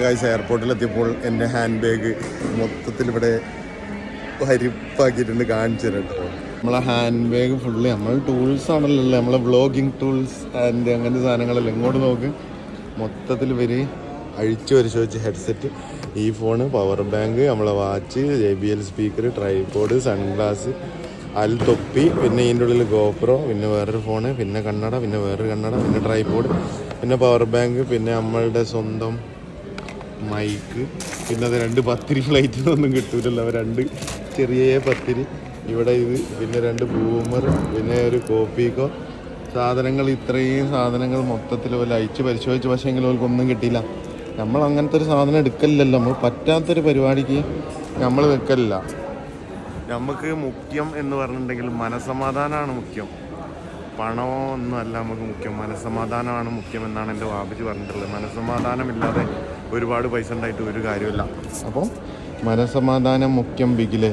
Guys എയർപോർട്ടിലെത്തിയപ്പോൾ എന്റെ hand bag മൊത്തത്തിൽ ഇവിടെ ഹരിപ്പാക്കിയിട്ടുണ്ട് കാണിച്ചു തരാം നമ്മളെ ഹാൻഡ് ബാഗ് ഫുള്ള് നമ്മൾ ടൂൾസ് ആണല്ലോ നമ്മളെ വ്ളോഗിങ് ടൂൾസ് ആൻഡ് അങ്ങനത്തെ സാധനങ്ങളെല്ലാം. ഇങ്ങോട്ട് നോക്ക്. മൊത്തത്തിൽ വരി അഴിച്ചു പരിശോധിച്ച് ഹെഡ്സെറ്റ് ഈ ഫോണ് പവർ ബാങ്ക് നമ്മളെ watch J B L speaker tripod sunglass അൽ തൊപ്പി പിന്നെ ഇതിന്റെ ഉള്ളിൽ ഗോപ്രോ പിന്നെ വേറൊരു ഫോണ് പിന്നെ കണ്ണട പിന്നെ വേറൊരു കണ്ണട പിന്നെ ട്രൈപോഡ് പിന്നെ പവർ ബാങ്ക് പിന്നെ നമ്മളുടെ സ്വന്തം മൈക്ക്. പിന്നെ അത് രണ്ട് പത്തിരി ഫ്ലൈറ്റിനൊന്നും കിട്ടൂലല്ലോ രണ്ട് ചെറിയ പത്തിരി. ഇവിടെ ഇത് പിന്നെ രണ്ട് ബൂമർ പിന്നെ ഒരു കോപ്പിക്കോ സാധനങ്ങൾ ഇത്രയും സാധനങ്ങൾ മൊത്തത്തിൽ പോലെ അയച്ച് പരിശോധിച്ച് പക്ഷേങ്കിലും അവർക്ക് ഒന്നും കിട്ടിയില്ല. നമ്മൾ അങ്ങനത്തെ ഒരു സാധനം എടുക്കലില്ലല്ലോ നമ്മൾ പറ്റാത്തൊരു പരിപാടിക്ക് നമ്മൾ വെക്കലില്ല. നമുക്ക് മുഖ്യം എന്ന് പറഞ്ഞിട്ടുണ്ടെങ്കിൽ മനസമാധാനമാണ് മുഖ്യം. പണമോ ഒന്നും അല്ല നമുക്ക് മുഖ്യം. മനസമാധാനമാണ് മുഖ്യം എന്നാണ് എന്റെ വാപ്പിച്ച് പറഞ്ഞിട്ടുള്ളത്. മനസ്സമാധാനമില്ലാതെ ഒരുപാട് പൈസ ഉണ്ടായിട്ട് ഒരു കാര്യമില്ല അപ്പം മനസമാധാനം മുഖ്യം ബിഗിലെ.